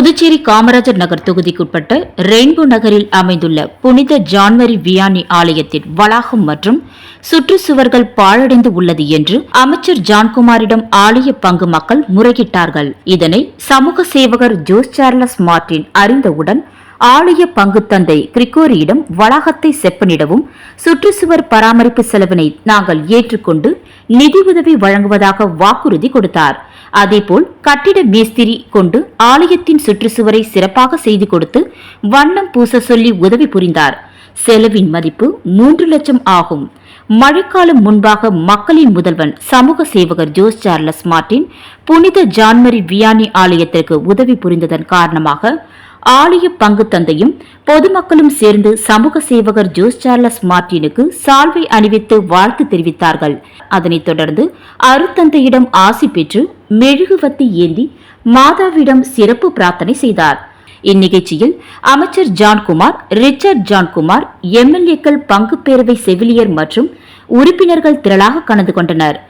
புதுச்சேரி காமராஜர் நகர் தொகுதிக்குட்பட்ட ரெயின்போ நகரில் அமைந்துள்ள புனித ஜான்வரி வியானி ஆலயத்தின் வளாகம் மற்றும் சுற்றுச்சுவர்கள் பாழடைந்து உள்ளது என்று அமைச்சர் ஜான்குமாரிடம் ஆலய பங்கு மக்கள் முறையிட்டார்கள். இதனை சமூக சேவகர் ஜோஸ் சார்லஸ் மார்டின் அறிந்தவுடன் ஆலய பங்கு தந்தை கிரிகோரியிடம் வளாகத்தை செப்பனிடவும் சுற்றுச்சுவர் பராமரிப்பு செலவினை நாங்கள் ஏற்றுக்கொண்டு நிதியுதவி வழங்குவதாக வாக்குறுதி கொடுத்தார். அதேபோல் கட்டிட மேஸ்திரி கொண்டு ஆலயத்தின் சுற்றுச்சுவரை சிறப்பாக செய்து கொடுத்து வண்ணம் பூச சொல்லி உதவி புரிந்தார். செலவின் மதிப்பு மூன்று லட்சம் ஆகும். மழைக்காலம் முன்பாக மக்களின் முதல்வன் சமூக சேவகர் ஜோஸ் சார்லஸ் மார்டின் புனித ஜான்மரி வியானி ஆலயத்திற்கு உதவி புரிந்ததன் காரணமாக ஆலய பங்கு தந்தையும் பொதுமக்களும் சேர்ந்து சமூக சேவகர் ஜோஸ் சார்லஸ் மார்டினுக்கு சால்வை அணிவித்து வாழ்த்து தெரிவித்தார்கள். அதனைத் தொடர்ந்து அருத்தந்தையிடம் ஆசி பெற்று மெழுகுவத்தி ஏந்தி மாதாவிடம் சிறப்பு பிரார்த்தனை செய்தார். இந்நிகழ்ச்சியில் அமைச்சர் ஜான்குமார் ரிச்சர்ட் ஜான்குமார் எம்எல்ஏக்கள் பங்கு பேரவை செவிலியர் மற்றும் உறுப்பினர்கள் திரளாக கலந்து கொண்டனர்.